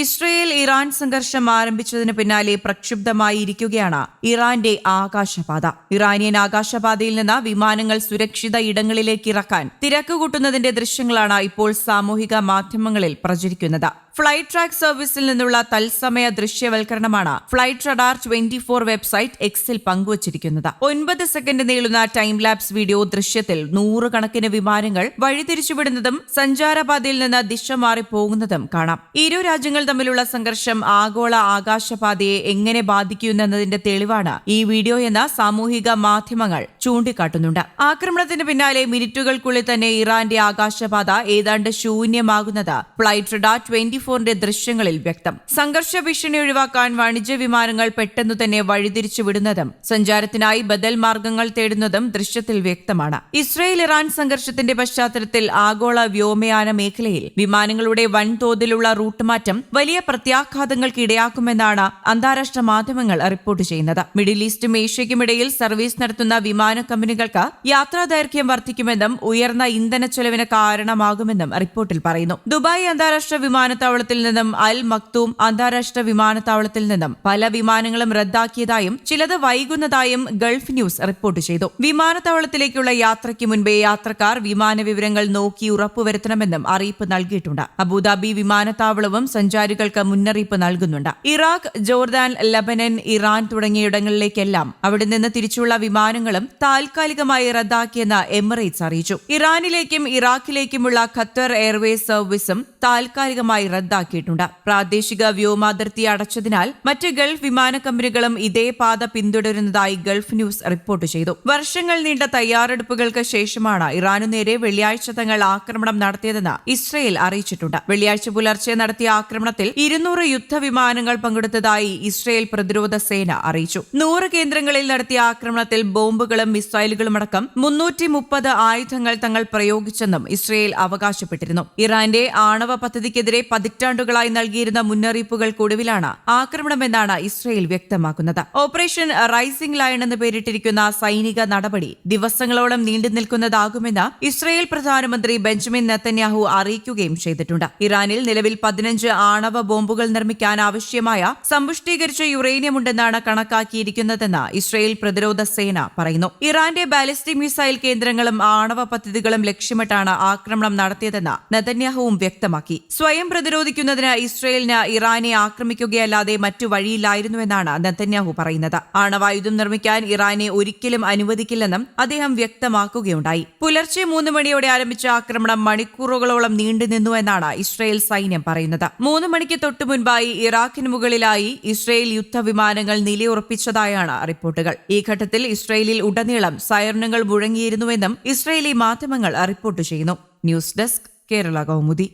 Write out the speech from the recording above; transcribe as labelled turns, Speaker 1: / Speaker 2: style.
Speaker 1: Israel Iran സംഘർഷം ആരംഭിച്ചതിന് പിന്നാലെ പ്രക്ഷുബ്ധമായിരിക്കുകയാണ് ഇറാന്റെ ആകാശപാത. ഇറാനിയൻ ആകാശപാതയിൽ നിന്ന് വിമാനങ്ങൾ സുരക്ഷിത ഇടങ്ങളിലേക്ക് ഇറക്കാൻ തിരക്ക് കൂട്ടുന്നതിന്റെ ദൃശ്യങ്ങളാണ് ഇപ്പോൾ സാമൂഹിക മാധ്യമങ്ങളിൽ പ്രചരിക്കുന്നത്. ഫ്ലൈറ്റ് ട്രാക്ക് സർവീസിൽ നിന്നുള്ള തത്സമയ ദൃശ്യവൽക്കരണമാണ് flight radar twenty four website എക്സിൽ പങ്കുവച്ചിരിക്കുന്നത്. ഒൻപത് സെക്കൻഡ് നീളുന്ന ടൈം ലാപ്സ് വീഡിയോ ദൃശ്യത്തിൽ നൂറുകണക്കിന് വിമാനങ്ങൾ വഴിതിരിച്ചുവിടുന്നതും സഞ്ചാരപാതയിൽ നിന്ന് ദിശ മാറി പോകുന്നതും കാണാം. ഇരു രാജ്യങ്ങൾ തമ്മിലുള്ള സംഘർഷം ആഗോള ആകാശപാതയെ എങ്ങനെ ബാധിക്കുമെന്നതിന്റെ തെളിവാണ് ഈ വീഡിയോ എന്ന സാമൂഹിക മാധ്യമങ്ങൾ ചൂണ്ടിക്കാട്ടുന്നുണ്ട്. ആക്രമണത്തിന് പിന്നാലെ മിനിറ്റുകൾക്കുള്ളിൽ തന്നെ ഇറാന്റെ ആകാശപാത ഏതാണ്ട് ശൂന്യമാകുന്നത് ഫ്ലൈറ്റ് റഡാർ ട്വന്റി ഫോറിന്റെ ദൃശ്യങ്ങളിൽ വ്യക്തം. സംഘർഷ ഭീഷണി ഒഴിവാക്കാൻ വാണിജ്യ വിമാനങ്ങൾ പെട്ടെന്നു തന്നെ വഴിതിരിച്ചു വിടുന്നതും സഞ്ചാരത്തിനായി ബദൽ മാർഗങ്ങൾ തേടുന്നതും ദൃശ്യത്തിൽ വ്യക്തമാണ്. ഇസ്രയേൽ ഇറാൻ സംഘർഷത്തിന്റെ പശ്ചാത്തലത്തിൽ ആഗോള വ്യോമയാന മേഖലയിൽ വിമാനങ്ങളുടെ വൻതോതിലുള്ള റൂട്ട് മാറ്റം വലിയ പ്രത്യാഘാതങ്ങൾക്ക് ഇടയാക്കുമെന്നാണ് അന്താരാഷ്ട്ര മാധ്യമങ്ങൾ റിപ്പോർട്ട് ചെയ്യുന്നത്. മിഡിൽ ഈസ്റ്റും ഏഷ്യയ്ക്കുമിടയിൽ സർവീസ് നടത്തുന്ന വിമാന കമ്പനികൾക്ക് യാത്രാ ദൈർഘ്യം വർദ്ധിക്കുമെന്നും ഉയർന്ന ഇന്ധന ചെലവിന് കാരണമാകുമെന്നും റിപ്പോർട്ടിൽ പറയുന്നു. ദുബായ് അന്താരാഷ്ട്ര വിമാനത്താവളത്തിൽ നിന്നും അൽ മക്തൂം അന്താരാഷ്ട്ര വിമാനത്താവളത്തിൽ നിന്നും പല വിമാനങ്ങളും റദ്ദാക്കിയതായും ചിലത് വൈകുന്നതായും ഗൾഫ് ന്യൂസ് റിപ്പോർട്ട് ചെയ്തു. വിമാനത്താവളത്തിലേക്കുള്ള യാത്രയ്ക്ക് മുൻപേ യാത്രക്കാർ വിമാന വിവരങ്ങൾ നോക്കി ഉറപ്പുവരുത്തണമെന്നും അറിയിപ്പ് നൽകിയിട്ടുണ്ട്. അബുദാബി വിമാനത്താവളവും സഞ്ചാരികൾക്ക് മുന്നറിയിപ്പ് നൽകുന്നുണ്ട് ഇറാഖ് ജോർദാൻ ലബനൻ ഇറാൻ തുടങ്ങിയിടങ്ങളിലേക്കെല്ലാം അവിടെ നിന്ന് തിരിച്ചുള്ള വിമാനങ്ങളും താൽക്കാലികമായി റദ്ദാക്കിയെന്ന് എമിറേറ്റ്സ് അറിയിച്ചു ഇറാനിലേക്കും ഇറാഖിലേക്കുമുള്ള ഖത്തർ എയർവേസ് സർവീസും താൽക്കാലികമായി റദ്ദാക്കിയിട്ടുണ്ട് പ്രാദേശിക വ്യോമാതിർത്തി അടച്ചതിനാൽ മറ്റ് ഗൾഫ് വിമാന കമ്പനികളും ഇതേ പാത പിന്തുടരുന്നതായി ഗൾഫ് ന്യൂസ് റിപ്പോർട്ട് ചെയ്തു വർഷങ്ങൾ നീണ്ട തയ്യാറെടുപ്പുകൾക്ക് ശേഷമാണ് ഇറാനു നേരെ വെള്ളിയാഴ്ച തങ്ങൾ ആക്രമണം നടത്തിയതെന്ന് ഇസ്രയേൽ അറിയിച്ചിട്ടുണ്ട് വെള്ളിയാഴ്ച പുലർച്ചെ നടത്തിയ ആക്രമണത്തിൽ ഇരുന്നൂറ് യുദ്ധവിമാനങ്ങൾ പങ്കെടുത്തതായി ഇസ്രയേൽ പ്രതിരോധ സേന അറിയിച്ചു. നൂറ് കേന്ദ്രങ്ങളിൽ നടത്തിയ ആക്രമണത്തിൽ ബോംബുകളും മിസൈലുകളും അടക്കം മുന്നൂറ്റി മുപ്പത് ആയുധങ്ങൾ തങ്ങൾ പ്രയോഗിച്ചെന്നും ഇസ്രയേൽ അവകാശപ്പെട്ടിരുന്നു. ഇറാന്റെ ആണവ പദ്ധതിക്കെതിരെ പതിറ്റാണ്ടുകളായി നൽകിയിരുന്ന മുന്നറിയിപ്പുകൾക്കൊടുവിലാണ് ആക്രമണമെന്നാണ് ഇസ്രയേൽ വ്യക്തമാക്കുന്നത്. ഓപ്പറേഷൻ റൈസിംഗ് ലൈൻ എന്ന് പേരിട്ടിരിക്കുന്ന സൈനിക നടപടി ദിവസങ്ങളോളം നീണ്ടു നിൽക്കുന്നതാകുമെന്ന് ഇസ്രയേൽ പ്രധാനമന്ത്രി ബെഞ്ചമിൻ നെത്തന്യാഹു അറിയിക്കുകയും ചെയ്തിട്ടുണ്ട്. ഇറാനിൽ നിലവിൽ പതിനഞ്ച് ആണവ ബോംബുകൾ നിർമ്മിക്കാൻ ആവശ്യമായ സമ്പുഷ്ടീകരിച്ച യുറേനിയം ഉണ്ടെന്നാണ് കണക്കാക്കിയിരിക്കുന്നതെന്ന് ഇസ്രയേൽ പ്രതിരോധ സേന പറയുന്നു. ഇറാന്റെ ബാലിസ്റ്റിക് മിസൈൽ കേന്ദ്രങ്ങളും ആണവ പദ്ധതികളും ലക്ഷ്യമിട്ടാണ് ആക്രമണം നടത്തിയതെന്ന് നെതന്യാഹുവും വ്യക്തമാക്കി. സ്വയം പ്രതിരോധിക്കുന്നതിന് ഇസ്രയേലിന് ഇറാനെ ആക്രമിക്കുകയല്ലാതെ മറ്റു വഴിയില്ലായിരുന്നുവെന്നാണ് നെതന്യാഹു പറയുന്നത്. ആണവായുധം നിർമ്മിക്കാൻ ഇറാനെ ഒരിക്കലും അനുവദിക്കില്ലെന്നും അദ്ദേഹം വ്യക്തമാക്കുകയുണ്ടായി. പുലർച്ചെ മൂന്ന് മണിയോടെ ആരംഭിച്ച ആക്രമണം മണിക്കൂറുകളോളം നീണ്ടുനിന്നുവെന്നാണ് ഇസ്രയേൽ സൈന്യം പറയുന്നത്. മണിക്ക് തൊട്ടു മുൻപായി ഇറാഖിന് മുകളിലായി ഇസ്രയേൽ യുദ്ധവിമാനങ്ങൾ നിലയുറപ്പിച്ചതായാണ് റിപ്പോർട്ടുകൾ. ഈ ഘട്ടത്തിൽ ഇസ്രയേലിൽ ഉടനീളം സൈറനുകൾ മുഴങ്ങിയിരുന്നുവെന്നും ഇസ്രയേലി മാധ്യമങ്ങൾ റിപ്പോർട്ട് ചെയ്യുന്നു. News desk Kerala Kaumudi.